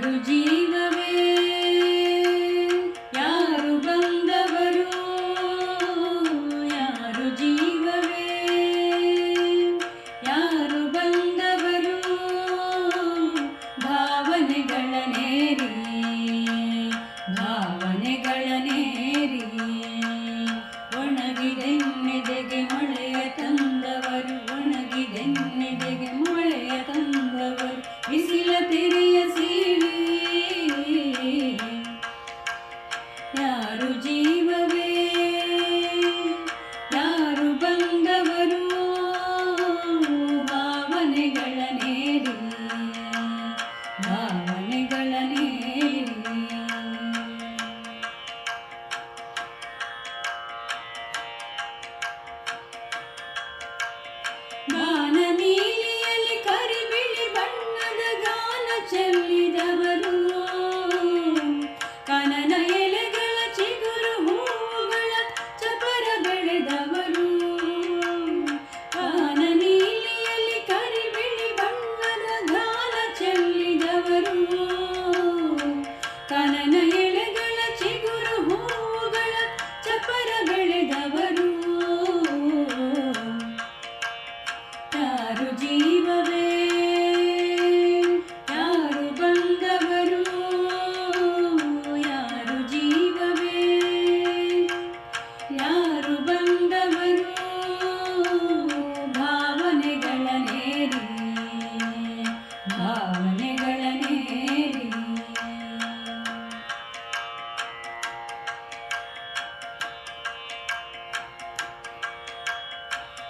ಜೀವವೇ? ಯಾರು ಬಂದವರು? ಯಾರು ಜೀವವೇ? ಯಾರು ಬಂದವರು? ಭಾವನೆಗಳ ನೇರಿ ಭಾವನೆಗಳ ನೇರಿ. ಒಣಗಿದೆನ್ನೆದೆಗೆ ಮೊಳೆಯ ತಂದವರು, ಒಣಗಿದೆನ್ನೆದೆಗೆ ಮೊಳೆಯ ತಂದವರು. ಬಿಸಿಲ ತೆರೆಯ ಜೀವವೇ. ಯಾರು ಬಂದವರು ಭಾವನೆಗಳ ನೇರಿ. ಭಾವನೆಗಳ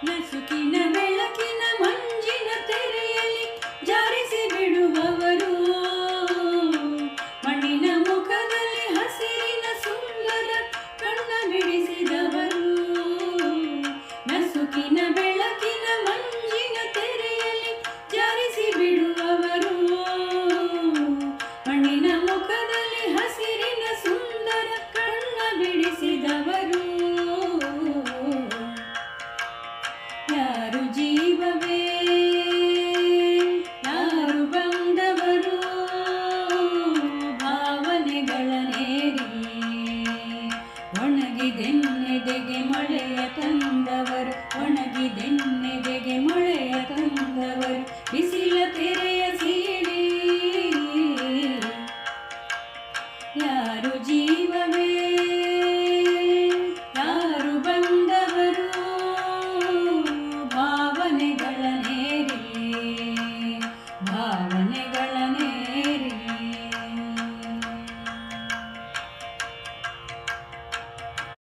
好きなメラキ ಒಣಗಿದೆನ್ನೆದೆಗೆ ಮಳೆಯ ತಂದವರು. ಒಣಗಿದೆನ್ನೆದೆಗೆ ಮಳೆಯ ತಂದವರು. ಬಿಸಿಲ ತೆರೆಯ ಸೀಳಿ ಯಾರು ಜೀವವೇ